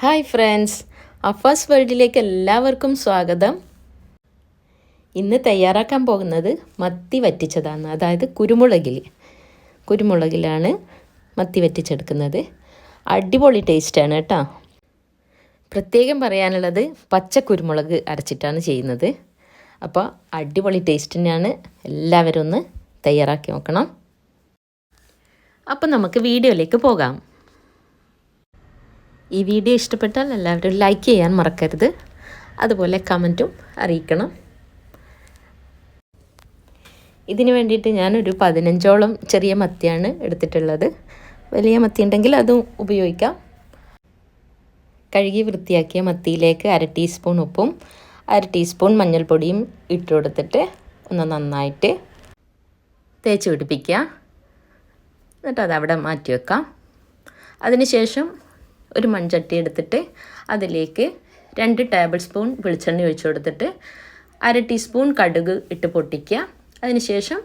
Hi friends Afaz വേൾഡിലേക്ക് എല്ലാവർക്കും സ്വാഗതം. ഇന്ന് തയ്യാറാക്കാൻ പോകുന്നത് മത്തി വറ്റിച്ചതാണ് അതായത് കുരുമുളകിൽ കുരുമുളകിലാണ് മത്തി വറ്റിച്ചെടുക്കുന്നത്. അടിപൊളി ടേസ്റ്റാണ് കേട്ടോ. പ്രത്യേകം പറയാനുള്ളത് പച്ച കുരുമുളക് അരച്ചിട്ടാണ് ചെയ്യുന്നത്. അപ്പോൾ അടിപൊളി ടേസ്റ്റ് തന്നെയാണ്. എല്ലാവരും ഒന്ന് തയ്യാറാക്കി നോക്കണം. അപ്പോൾ നമുക്ക് വീഡിയോയിലേക്ക് പോകാം. ഈ വീഡിയോ ഇഷ്ടപ്പെട്ടാൽ എല്ലാവരും ലൈക്ക് ചെയ്യാൻ മറക്കരുത്. അതുപോലെ കമന്റും അറിയിക്കണം. ഇതിന് വേണ്ടിയിട്ട് ഞാനൊരു പതിനഞ്ചോളം ചെറിയ മത്തിയാണ് എടുത്തിട്ടുള്ളത്. വലിയ മത്തി ഉണ്ടെങ്കിൽ അതും ഉപയോഗിക്കാം. കഴുകി വൃത്തിയാക്കിയ മത്തിയിലേക്ക് അര ടീസ്പൂൺ ഉപ്പും അര ടീസ്പൂൺ മഞ്ഞൾപ്പൊടിയും ഇട്ട് കൊടുത്തിട്ട് ഒന്ന് നന്നായിട്ട് തേച്ച് പിടിപ്പിക്കുക. എന്നിട്ട് അതവിടെ മാറ്റി വെക്കാം. അതിനുശേഷം ഒരു മൺചട്ടി എടുത്തിട്ട് അതിലേക്ക് രണ്ട് ടേബിൾ സ്പൂൺ വെളിച്ചെണ്ണ ഒഴിച്ചു കൊടുത്തിട്ട് അര ടീസ്പൂൺ കടുക് ഇട്ട് പൊട്ടിക്കുക. അതിനുശേഷം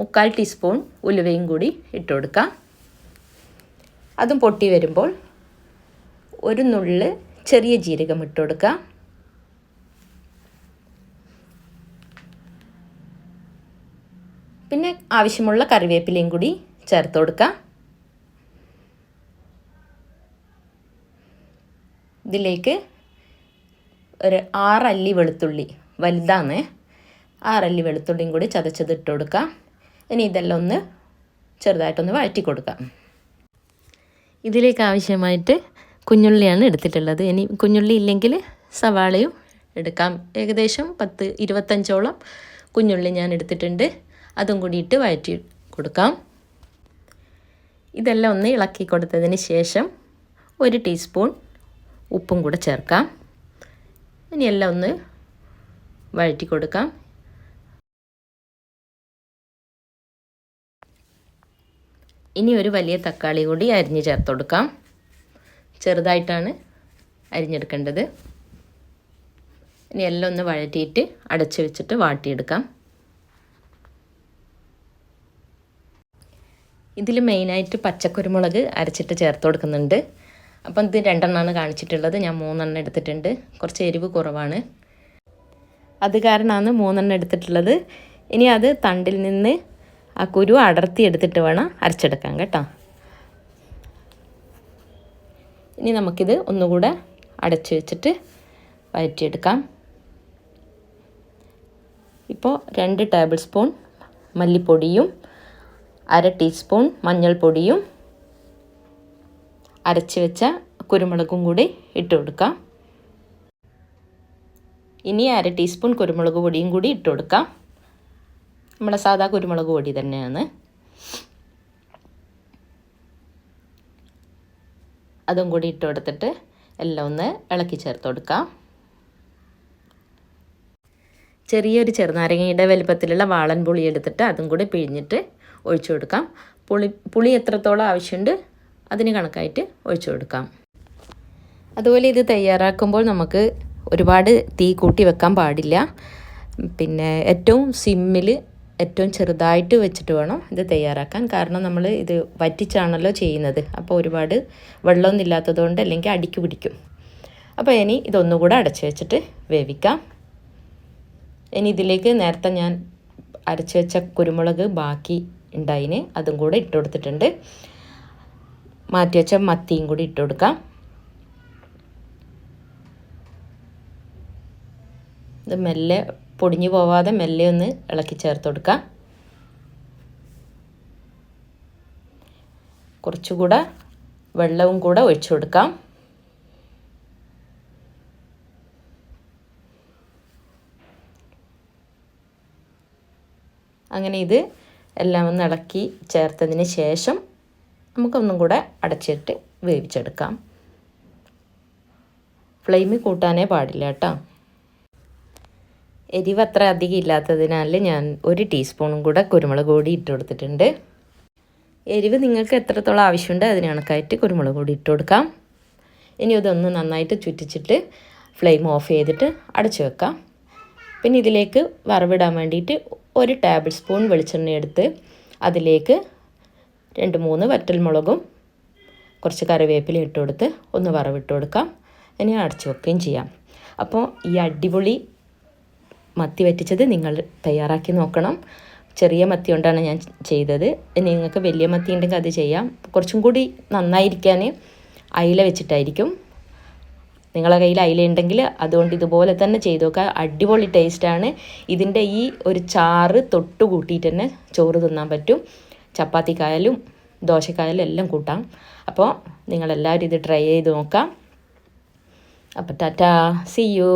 മുക്കാൽ ടീസ്പൂൺ ഉലുവയും കൂടി ഇട്ട് കൊടുക്കാം. അതും പൊട്ടി വരുമ്പോൾ ഒരു നുള്ള് ചെറിയ ജീരകം ഇട്ട് കൊടുക്കാം. പിന്നെ ആവശ്യമുള്ള കറിവേപ്പിലയും കൂടി ചേർത്ത് കൊടുക്കാം. ഇതിലേക്ക് ഒരു ആറല്ലി വെളുത്തുള്ളി വലുതാണ് ആറല്ലി വെളുത്തുള്ളിയും കൂടി ചതച്ചത് ഇട്ട് കൊടുക്കാം. ഇനി ഇതെല്ലാം ഒന്ന് ചെറുതായിട്ടൊന്ന് വഴറ്റി കൊടുക്കാം. ഇതിലേക്ക് ആവശ്യമായിട്ട് കുഞ്ഞുള്ളിയാണ് എടുത്തിട്ടുള്ളത്. ഇനി കുഞ്ഞുള്ളി ഇല്ലെങ്കിൽ സവാളയും എടുക്കാം. ഏകദേശം പത്ത് ഇരുപത്തഞ്ചോളം കുഞ്ഞുള്ളി ഞാൻ എടുത്തിട്ടുണ്ട്. അതും കൂടിയിട്ട് വഴറ്റി കൊടുക്കാം. ഇതെല്ലാം ഒന്ന് ഇളക്കി കൊടുത്തതിന് ശേഷം ഒരു ടീസ്പൂൺ ഉപ്പും കൂടെ ചേർക്കാം. ഇനി എല്ലാം ഒന്ന് വഴറ്റി കൊടുക്കാം. ഇനി ഒരു വലിയ തക്കാളി കൂടി അരിഞ്ഞ് ചേർത്ത് കൊടുക്കാം. ചെറുതായിട്ടാണ് അരിഞ്ഞെടുക്കേണ്ടത്. ഇനി എല്ലാം ഒന്ന് വഴറ്റിയിട്ട് അടച്ചു വെച്ചിട്ട് വാട്ടിയെടുക്കാം. ഇതിൽ മെയിനായിട്ട് പച്ചക്കുരുമുളക് അരച്ചിട്ട് ചേർത്ത് കൊടുക്കുന്നുണ്ട്. അപ്പം ഇത് രണ്ടെണ്ണമാണ് കാണിച്ചിട്ടുള്ളത്. ഞാൻ മൂന്നെണ്ണം എടുത്തിട്ടുണ്ട്. കുറച്ച് എരിവ് കുറവാണ്. അത് കാരണമാണ് മൂന്നെണ്ണം എടുത്തിട്ടുള്ളത്. ഇനി അത് തണ്ടിൽ നിന്ന് ആ കുരു അടർത്തി എടുത്തിട്ട് വേണം അരച്ചെടുക്കാൻ കേട്ടോ. ഇനി നമുക്കിത് ഒന്നുകൂടെ അടച്ച് വെച്ചിട്ട് വഴറ്റിയെടുക്കാം ഇപ്പോൾ രണ്ട് ടേബിൾ സ്പൂൺ മല്ലിപ്പൊടിയും അര ടീസ്പൂൺ മഞ്ഞൾപ്പൊടിയും അരച്ച് വെച്ച കുരുമുളകും കൂടി ഇട്ട് കൊടുക്കാം. ഇനി അര ടീസ്പൂൺ കുരുമുളക് പൊടിയും കൂടി ഇട്ട് കൊടുക്കാം. നമ്മുടെ സാധാ കുരുമുളക് പൊടി തന്നെയാണ്. അതും കൂടി ഇട്ട് കൊടുത്തിട്ട് എല്ലാം ഒന്ന് ഇളക്കി ചേർത്ത് കൊടുക്കാം. ചെറിയൊരു ചെറുനാരങ്ങയുടെ വലുപ്പത്തിലുള്ള വാളൻ പുളി എടുത്തിട്ട് അതും കൂടി പിഴിഞ്ഞിട്ട് ഒഴിച്ചു കൊടുക്കാം. പുളി പുളി എത്രത്തോളം ആവശ്യമുണ്ട് അതിന് കണക്കായിട്ട് ഒഴിച്ചു കൊടുക്കാം. അതുപോലെ ഇത് തയ്യാറാക്കുമ്പോൾ നമുക്ക് ഒരുപാട് തീ കൂട്ടി വെക്കാൻ പാടില്ല. പിന്നെ ഏറ്റവും സിമ്മിൽ ഏറ്റവും ചെറുതായിട്ട് വെച്ചിട്ട് വേണം ഇത് തയ്യാറാക്കാൻ. കാരണം നമ്മൾ ഇത് വറ്റിച്ചാണല്ലോ ചെയ്യുന്നത്. അപ്പോൾ ഒരുപാട് വെള്ളമൊന്നും ഇല്ലാത്തതുകൊണ്ട് അല്ലെങ്കിൽ അടിക്ക് പിടിക്കും. അപ്പോൾ ഇനി ഇതൊന്നുകൂടെ അടച്ചു വെച്ചിട്ട് വേവിക്കാം. ഇനി ഇതിലേക്ക് നേരത്തെ ഞാൻ അരച്ച് വെച്ച കുരുമുളക് ബാക്കി ഉണ്ടായിന്. അതും കൂടെ ഇട്ട് കൊടുത്തിട്ടുണ്ട്. മാറ്റി വെച്ച മത്തിയും കൂടി ഇട്ട് കൊടുക്കാം. ഇത് മെല്ലെ പൊടിഞ്ഞു പോവാതെ മെല്ലെ ഒന്ന് ഇളക്കി ചേർത്ത് കൊടുക്കാം. കുറച്ചുകൂടെ വെള്ളവും കൂടെ ഒഴിച്ചു കൊടുക്കാം. അങ്ങനെ ഇത് എല്ലാം ഒന്ന് ഇളക്കി ചേർത്തതിന് ശേഷം നമുക്കൊന്നും കൂടെ അടച്ചിട്ട് വേവിച്ചെടുക്കാം. ഫ്ലെയിം കൂട്ടാനേ പാടില്ല കേട്ടോ. എരിവ് അത്ര അധികം ഇല്ലാത്തതിനാൽ ഞാൻ ഒരു ടീസ്പൂണും കൂടെ കുരുമുളക് പൊടി ഇട്ട് കൊടുത്തിട്ടുണ്ട്. എരിവ് നിങ്ങൾക്ക് എത്രത്തോളം ആവശ്യമുണ്ട് അതിന് കണക്കായിട്ട് കുരുമുളക് പൊടി ഇട്ട് കൊടുക്കാം. ഇനി ഇതൊന്ന് നന്നായിട്ട് ചുറ്റിച്ചിട്ട് ഫ്ലെയിം ഓഫ് ചെയ്തിട്ട് അടച്ചു വെക്കാം. പിന്നെ ഇതിലേക്ക് വറവിടാൻ വേണ്ടിയിട്ട് ഒരു ടേബിൾ സ്പൂൺ വെളിച്ചെണ്ണ എടുത്ത് അതിലേക്ക് രണ്ട് മൂന്ന് വറ്റൽ മുളകും കുറച്ച് കറിവേപ്പില ഇട്ട് കൊടുത്ത് ഒന്ന് വറവിട്ട് കൊടുക്കാം. ഇനി അടച്ചു വെക്കുകയും ചെയ്യാം. അപ്പോൾ ഈ അടിപൊളി മത്തി വറ്റിച്ചത് നിങ്ങൾ തയ്യാറാക്കി നോക്കണം. ചെറിയ മത്തി കൊണ്ടാണ് ഞാൻ ചെയ്തത്. നിങ്ങൾക്ക് വലിയ മത്തി ഉണ്ടെങ്കിൽ അത് ചെയ്യാം. കുറച്ചും കൂടി നന്നായിരിക്കാൻ അയില വെച്ചിട്ടായിരിക്കും. നിങ്ങളെ കയ്യിൽ അയില ഉണ്ടെങ്കിൽ അതുകൊണ്ട് ഇതുപോലെ തന്നെ ചെയ്തു നോക്കുക. അടിപൊളി ടേസ്റ്റാണ് ഇതിന്റെ ഈ ഒരു ചാറ് തൊട്ട് കൂട്ടിയിട്ട് തന്നെ ചോറ് തിന്നാൻ പറ്റും. ചപ്പാത്തിക്കായാലും ദോശക്കായാലും എല്ലാം കൂട്ടാം. അപ്പോൾ നിങ്ങളെല്ലാവരും ഇത് ട്രൈ ചെയ്ത് നോക്കാം. അപ്പോൾ ടാറ്റാ സി യു